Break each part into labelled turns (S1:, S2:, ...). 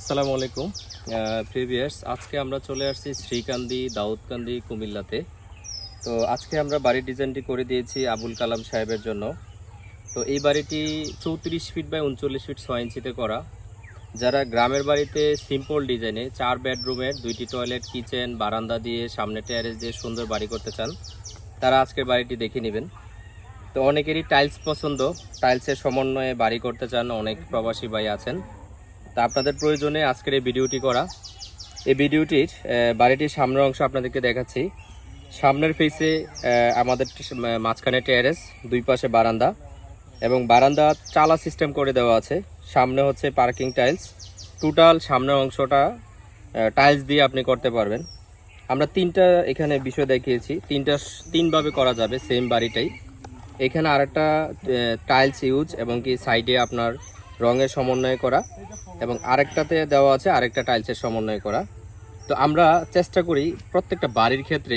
S1: আসসালামু আলাইকুম। প্রিভিয়াস আজকে আমরা চলে আসছি শ্রীকান্দি, দাউদকান্দি, কুমিল্লাতে। তো আজকে আমরা বাড়ির ডিজাইনটি করে দিয়েছি আবুল কালাম সাহেবের জন্য। তো এই বাড়িটি চৌত্রিশ ফিট বাই উনচল্লিশ ফিট ছয় ইঞ্চিতে করা। যারা গ্রামের বাড়িতে সিম্পল ডিজাইনে চার বেডরুমের দুইটি টয়লেট কিচেন বারান্দা দিয়ে সামনে ট্যারেস দিয়ে সুন্দর বাড়ি করতে চান, তারা আজকের বাড়িটি দেখে নেবেন। তো অনেকেরই টাইলস পছন্দ। টাইলসের সমন্বয়ে বাড়ি করতে চান, অনেক প্রবাসী ভাই আছেন। তা আপনাদের প্রয়োজনে আজকের এই ভিডিওটি করা। এই ভিডিওটির বাড়িটির সামনের অংশ আপনাদেরকে দেখাচ্ছি। সামনের ফেসে আমাদের মাঝখানে টেরেস দুই পাশে বারান্দা এবং বারান্দা চালা সিস্টেম করে দেওয়া আছে। সামনে হচ্ছে পার্কিং টাইলস টোটাল সামনের অংশটা টাইলস দিয়ে আপনি করতে পারবেন। আমরা তিনটা এখানে বিষয় দেখিয়েছি। তিনটা তিনভাবে করা যাবে সেম বাড়িটাই। এখানে আরেকটা টাইলস ইউজ এবং কি সাইডে আপনার রঙের সমন্বয় করা এবং আরেকটাতে দেওয়া আছে আরেকটা টাইলসের সমন্বয় করা। তো আমরা চেষ্টা করি প্রত্যেকটা বাড়ির ক্ষেত্রে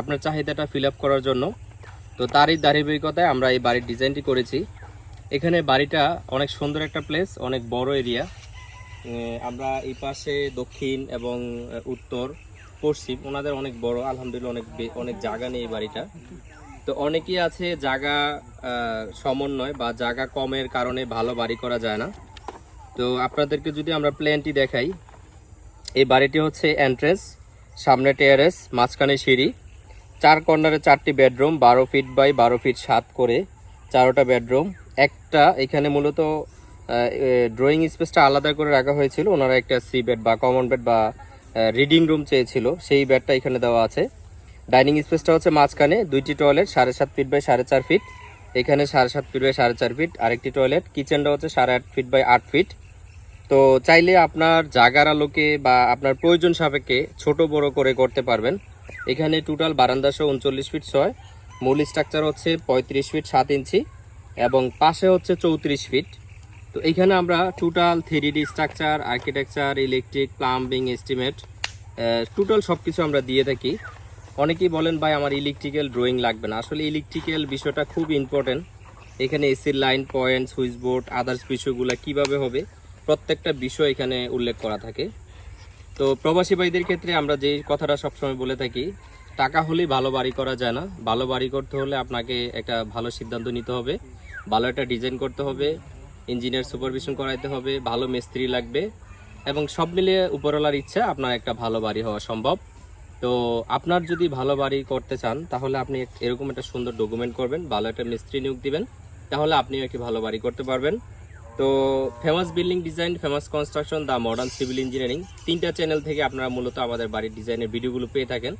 S1: আপনার চাহিদাটা ফিল আপ করার জন্য। তো তারই ধারাবাহিকতায় আমরা এই বাড়ির ডিজাইনটি করেছি। এখানে বাড়িটা অনেক সুন্দর একটা প্লেস অনেক বড় এরিয়া আমরা এই পাশে দক্ষিণ এবং উত্তর, পশ্চিম, ওনাদের অনেক বড়, আলহামদুলিল্লাহ অনেক অনেক জায়গা নেই বাড়িটা। তো অনেকেই আছে জায়গা সমন্বয় বা জায়গা কমের কারণে ভালো বাড়ি করা যায় না। তো আপনাদেরকে যদি আমরা প্ল্যানটি দেখাই, এই বাড়িটি হচ্ছে এন্ট্রেন্স, সামনে টেয়ারেস মাঝখানে সিঁড়ি। চার কর্নারে চারটি বেডরুম, বারো ফিট বাই বারো ফিট সাত করে চারোটা বেডরুম। একটা এখানে মূলত ড্রয়িং স্পেসটা আলাদা করে রাখা হয়েছিল। ওনারা একটা সি বেড বা কমন বেড বা রিডিং রুম চেয়েছিল। সেই বেডটা এখানে দেওয়া আছে। ডাইনিং স্পেসটা হচ্ছে মাঝখানে, দুইটি টয়লেট সাড়ে সাত ফিট বাই সাড়ে চার ফিট এখানে সাড়ে সাত ফিট বাই সাড়ে চার ফিট আরেকটি টয়লেট কিচেনটা হচ্ছে সাড়ে আট ফিট বাই আট ফিট তো চাইলে আপনার জাগার আলোকে বা আপনার প্রয়োজন সাপেক্ষে ছোট বড় করে করতে পারবেন। এখানে টোটাল বারান্দা সহ উনচল্লিশ ফিট ছয়, মূল স্ট্রাকচার হচ্ছে পঁয়ত্রিশ ফিট সাত ইঞ্চি এবং পাশে হচ্ছে চৌত্রিশ ফিট তো এখানে আমরা total three D structure architecture electric plumbing estimate total সব কিছু আমরা দিয়ে থাকি। অনেকেই বলেন, ভাই, আমার ইলেকট্রিক্যাল ড্রয়িং লাগবে না। আসলে ইলেকট্রিক্যাল বিষয়টা খুব ইম্পর্টেন্ট এখানে এসির line point switch board others বিষয়গুলো কীভাবে হবে, প্রত্যেকটা বিষয় এখানে উল্লেখ করা থাকে। তো প্রবাসী ভাইদের ক্ষেত্রে আমরা যে কথাটা সবসময় বলে থাকি, টাকা হলেই ভালো বাড়ি করা যায় না। ভালো বাড়ি করতে হলে আপনাকে একটা ভালো সিদ্ধান্ত নিতে হবে, ভালো একটা ডিজাইন করতে হবে ইঞ্জিনিয়ার সুপারভিশন করাইতে হবে, ভালো মিস্ত্রি লাগবে এবং সব মিলিয়ে উপরওয়ালার ইচ্ছা আপনার একটা ভালো বাড়ি হওয়া সম্ভব। তো আপনার যদি ভালো বাড়ি করতে চান, তাহলে আপনি এরকম একটা সুন্দর ডকুমেন্ট করবেন, ভালো একটা মিস্ত্রি নিয়োগ দিবেন, তাহলে আপনিও একটি ভালো বাড়ি করতে পারবেন। তো famous building design famous construction the modern civil engineering তিনটা চ্যানেল থেকে আপনারা মূলত আমাদের বাড়ির ডিজাইনের ভিডিওগুলো পেয়ে থাকেন।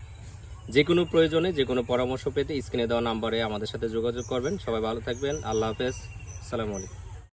S1: যে কোনো প্রয়োজনে যে কোনো পরামর্শ পেতে স্ক্রিনে দেওয়া নাম্বারে আমাদের সাথে যোগাযোগ করবেন। সবাই ভালো থাকবেন। আল্লাহ হাফেজ। আসসালামু আলাইকুম।